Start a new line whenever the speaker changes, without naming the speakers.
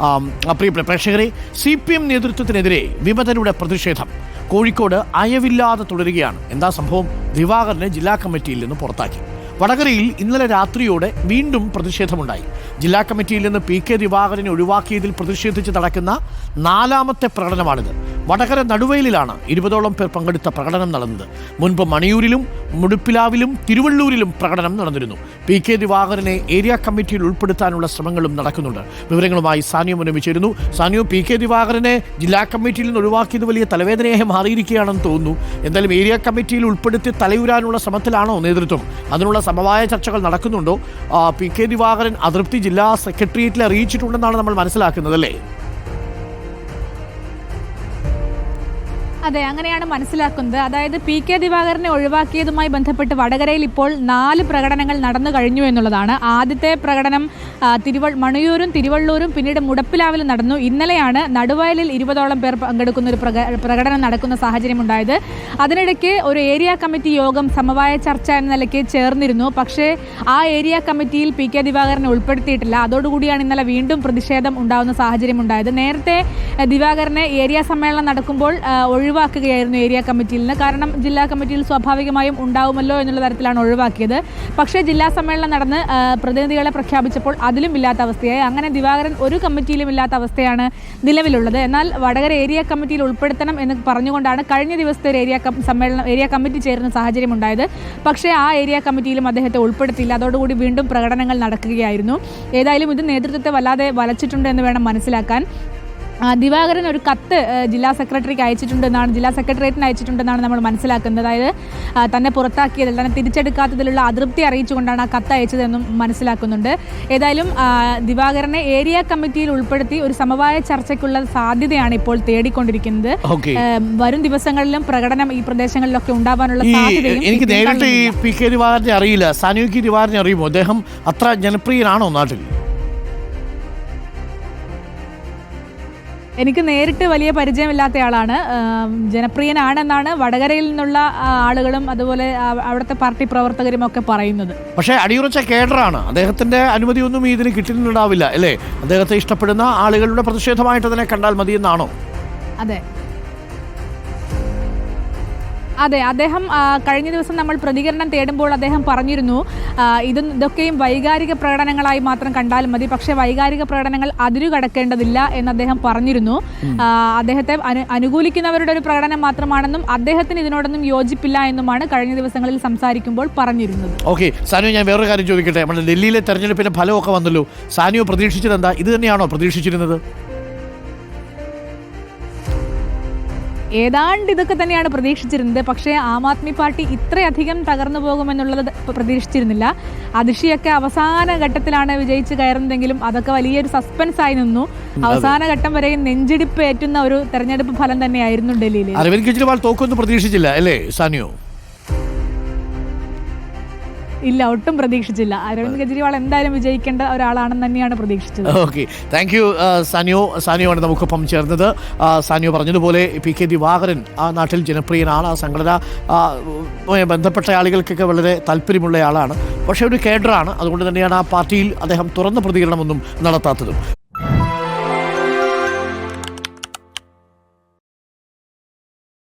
പ്രിയപ്പെട്ട പ്രേക്ഷകരെ C P M നേതൃത്വത്തിനെതിരെ വിമതരുടെ പ്രതിഷേധം. കോഴിക്കോട് അയവില്ലാതെ തുടരുകയാണ്. എന്താ സംഭവം? ദിവാകരനെ ജില്ലാ കമ്മിറ്റിയിൽ നിന്ന് പുറത്താക്കി. വടകരയിൽ ഇന്നലെ രാത്രിയോടെ വീണ്ടും പ്രതിഷേധമുണ്ടായി. ജില്ലാ കമ്മിറ്റിയിൽ നിന്ന് പി കെ ദിവാകരനെ ഒഴിവാക്കിയതിൽ പ്രതിഷേധിച്ച് നടക്കുന്ന നാലാമത്തെ പ്രകടനമാണിത്. വടകര നടുവയിലാണ് ഇരുപതോളം പേർ പങ്കെടുത്ത പ്രകടനം നടന്നത്. മുൻപ് മണിയൂരിലും മുടുപ്പിലാവിലും തിരുവള്ളൂരിലും പ്രകടനം നടന്നിരുന്നു. പി കെ ദിവാകരനെ ഏരിയ കമ്മിറ്റിയിൽ ഉൾപ്പെടുത്താനുള്ള ശ്രമങ്ങളും നടക്കുന്നുണ്ട്. വിവരങ്ങളുമായി സാനിയ മുന്നമിച്ചിരുന്നു സാനിയു പി കെ ദിവാകരനെ ജില്ലാ കമ്മിറ്റിയിൽ നിന്ന് ഒഴിവാക്കിയത് വലിയ തലവേദനയായി മാറിയിരിക്കുകയാണെന്ന് തോന്നുന്നു. എന്തായാലും ഏരിയ കമ്മിറ്റിയിൽ ഉൾപ്പെടുത്തി തലയുരാനുള്ള ശ്രമത്തിലാണോ നേതൃത്വം? അതിനുള്ള സമവായ ചർച്ചകൾ നടക്കുന്നുണ്ടോ? പി കെ ദിവാകരൻ അതൃപ്തി ജില്ലാ സെക്രട്ടേറിയറ്റിൽ അറിയിച്ചിട്ടുണ്ടെന്നാണ് നമ്മൾ മനസ്സിലാക്കുന്നത് അല്ലേ?
അതെ അങ്ങനെയാണ് മനസ്സിലാക്കുന്നത്. അതായത് പി കെ ദിവാകരനെ ഒഴിവാക്കിയതുമായി ബന്ധപ്പെട്ട് വടകരയിൽ ഇപ്പോൾ നാല് പ്രകടനങ്ങൾ നടന്നു കഴിഞ്ഞു എന്നുള്ളതാണ്. ആദ്യത്തെ പ്രകടനം തിരുവ മണിയൂരും തിരുവള്ളൂരും പിന്നീട് മുടപ്പിലാവിലും നടന്നു. ഇന്നലെയാണ് നടുവയലിൽ ഇരുപതോളം പേർ പങ്കെടുക്കുന്ന ഒരു പ്രകടനം നടക്കുന്ന സാഹചര്യം ഉണ്ടായത് അതിനിടയ്ക്ക് ഒരു ഏരിയ കമ്മിറ്റി യോഗം സമവായ ചർച്ച എന്ന നിലയ്ക്ക് ചേർന്നിരുന്നു. പക്ഷേ ആ ഏരിയ കമ്മിറ്റിയിൽ പി കെ ദിവാകരനെ ഉൾപ്പെടുത്തിയിട്ടില്ല. അതോടുകൂടിയാണ് ഇന്നലെ വീണ്ടും പ്രതിഷേധം ഉണ്ടാകുന്ന സാഹചര്യം ഉണ്ടായത് നേരത്തെ ദിവാകരനെ ഏരിയ സമ്മേളനം നടക്കുമ്പോൾ ആ, ഒഴിവാക്കുകയായിരുന്നു ഏരിയ കമ്മിറ്റിയിൽ നിന്ന്. കാരണം ജില്ലാ കമ്മിറ്റിയിൽ സ്വാഭാവികമായും ഉണ്ടാവുമല്ലോ എന്നുള്ള തരത്തിലാണ് ഒഴിവാക്കിയത്. പക്ഷേ ജില്ലാ സമ്മേളനം നടന്ന് പ്രതിനിധികളെ പ്രഖ്യാപിച്ചപ്പോൾ അതിലും ഇല്ലാത്ത അവസ്ഥയായി. അങ്ങനെ ദിവാകരൻ ഒരു കമ്മിറ്റിയിലും ഇല്ലാത്ത അവസ്ഥയാണ് നിലവിലുള്ളത്. എന്നാൽ വടകര ഏരിയ കമ്മിറ്റിയിൽ ഉൾപ്പെടുത്തണം എന്ന് പറഞ്ഞുകൊണ്ടാണ് കഴിഞ്ഞ ദിവസത്തെ ഒരു ഏരിയ സമ്മേളനം ഏരിയ കമ്മിറ്റി ചേരുന്ന സാഹചര്യം ഉണ്ടായത്. പക്ഷേ ആ ഏരിയ കമ്മിറ്റിയിലും അദ്ദേഹത്തെ ഉൾപ്പെടുത്തിയില്ല. അതോടുകൂടി വീണ്ടും പ്രകടനങ്ങൾ നടക്കുകയായിരുന്നു. ഏതായാലും ഇത് നേതൃത്വത്തെ വല്ലാതെ വലച്ചിട്ടുണ്ട് എന്ന് വേണം മനസ്സിലാക്കാൻ. ദിവാകരൻ ഒരു കത്ത് ജില്ലാ സെക്രട്ടറിക്ക് അയച്ചിട്ടുണ്ടെന്നാണ് ജില്ലാ സെക്രട്ടേറിയറ്റിന് അയച്ചിട്ടുണ്ടെന്നാണ് നമ്മൾ മനസ്സിലാക്കുന്നത്. അതായത് തന്നെ പുറത്താക്കിയതിൽ തന്നെ തിരിച്ചെടുക്കാത്തതിലുള്ള അതൃപ്തി അറിയിച്ചുകൊണ്ടാണ് ആ കത്ത് അയച്ചതെന്നും മനസ്സിലാക്കുന്നുണ്ട്. ഏതായാലും ദിവാകരനെ ഏരിയ കമ്മിറ്റിയിൽ ഉൾപ്പെടുത്തി ഒരു സമവായ ചർച്ചയ്ക്കുള്ള സാധ്യതയാണ് ഇപ്പോൾ തേടിക്കൊണ്ടിരിക്കുന്നത്. വരും ദിവസങ്ങളിലും പ്രകടനം ഈ പ്രദേശങ്ങളിലൊക്കെ ഉണ്ടാവാനുള്ള സാധ്യതയും
എനിക്ക് നേരിട്ട് ഈ
കാണുന്നില്ല.
പി കെ ദിവാകരനെ അറിയില്ല. ദിവാകരനെ അറിയുമോ? അദ്ദേഹം അത്ര ജനപ്രിയനാണോ നാട്ടിൽ?
എനിക്ക് നേരിട്ട് വലിയ പരിചയമില്ലാത്തയാളാണ്. ആളാണ് ജനപ്രിയനാണെന്നാണ് വടകരയിൽ നിന്നുള്ള ആളുകളും അതുപോലെ അവിടുത്തെ പാർട്ടി പ്രവർത്തകരും ഒക്കെ പറയുന്നത്.
പക്ഷേ അടിയുറച്ച കേഡറാണ്. അദ്ദേഹത്തിന്റെ അനുമതി ഒന്നും ഇതിന് കിട്ടുന്നുണ്ടാവില്ല അല്ലേ? അദ്ദേഹത്തെ ഇഷ്ടപ്പെടുന്ന ആളുകളുടെ പ്രതിഷേധമായിട്ട് തന്നെ കണ്ടാൽ മതി മതിയെന്നാണോ?
അതെ. അതെ അദ്ദേഹം കഴിഞ്ഞ ദിവസം നമ്മൾ പ്രതികരണം തേടുമ്പോൾ അദ്ദേഹം പറഞ്ഞിരുന്നു ഇത് ഇതൊക്കെയും വൈകാരിക പ്രകടനങ്ങളായി മാത്രം കണ്ടാൽ മതി പക്ഷേ വൈകാരിക പ്രകടനങ്ങൾ അതിരു കടക്കേണ്ടതില്ല എന്ന് അദ്ദേഹം പറഞ്ഞിരുന്നു. അദ്ദേഹത്തെ അനു അനുകൂലിക്കുന്നവരുടെ ഒരു പ്രകടനം മാത്രമാണെന്നും അദ്ദേഹത്തിന് ഇതിനോടൊന്നും യോജിപ്പില്ല എന്നുമാണ് കഴിഞ്ഞ ദിവസങ്ങളിൽ സംസാരിക്കുമ്പോൾ പറഞ്ഞിരുന്നത്.
ഓക്കെ സാനു ഞാൻ വേറൊരു കാര്യം ചോദിക്കട്ടെ? നമ്മുടെ ഡൽഹിയിലെ തെരഞ്ഞെടുപ്പിന്റെ ഫലമൊക്കെ വന്നല്ലോ. സാനു പ്രതീക്ഷിച്ചത് എന്താ? ഇത് തന്നെയാണോ പ്രതീക്ഷിച്ചിരുന്നത്?
ഏതാണ്ട് ഇതൊക്കെ തന്നെയാണ് പ്രതീക്ഷിച്ചിരുന്നത്. പക്ഷേ ആം ആദ്മി പാർട്ടി ഇത്രയധികം തകർന്നു പോകുമെന്നുള്ളത് പ്രതീക്ഷിച്ചിരുന്നില്ല. അതിഷിയൊക്കെ അവസാന ഘട്ടത്തിലാണ് വിജയിച്ച് കയറുന്നതെങ്കിലും അതൊക്കെ വലിയൊരു സസ്പെൻസ് ആയി നിന്നു. അവസാന ഘട്ടം വരെ നെഞ്ചിടിപ്പ് ഏറ്റുന്ന ഒരു തെരഞ്ഞെടുപ്പ് ഫലം തന്നെയായിരുന്നു ഡൽഹിയിൽ
അരവിന്ദ് കെജ്രിവാൾ തോക്കൊന്നും പ്രതീക്ഷിച്ചില്ല അല്ലേ സാനിയോ?
ഇല്ല ഒട്ടും പ്രതീക്ഷിച്ചില്ല. അരവിന്ദ് കെജ്രിവാൾ എന്തായാലും വിജയിക്കേണ്ട ഒരാളാണെന്ന് തന്നെയാണ് പ്രതീക്ഷിച്ചത്.
ഓക്കെ. താങ്ക് യു സാനിയോ സാനിയോ. ആണ് നമുക്കൊപ്പം ചേർന്നത്. സാനിയോ പറഞ്ഞതുപോലെ പി കെ ദിവാകരൻ ആ നാട്ടിൽ ജനപ്രിയനാണ് ആ സംഘടന ബന്ധപ്പെട്ട ആളുകൾക്കൊക്കെ വളരെ താല്പര്യമുള്ള ആളാണ്. പക്ഷേ ഒരു കേഡറാണ്. അതുകൊണ്ട് തന്നെയാണ് ആ പാർട്ടിയിൽ അദ്ദേഹം തുറന്ന പ്രതികരണമൊന്നും നടത്താത്തതും.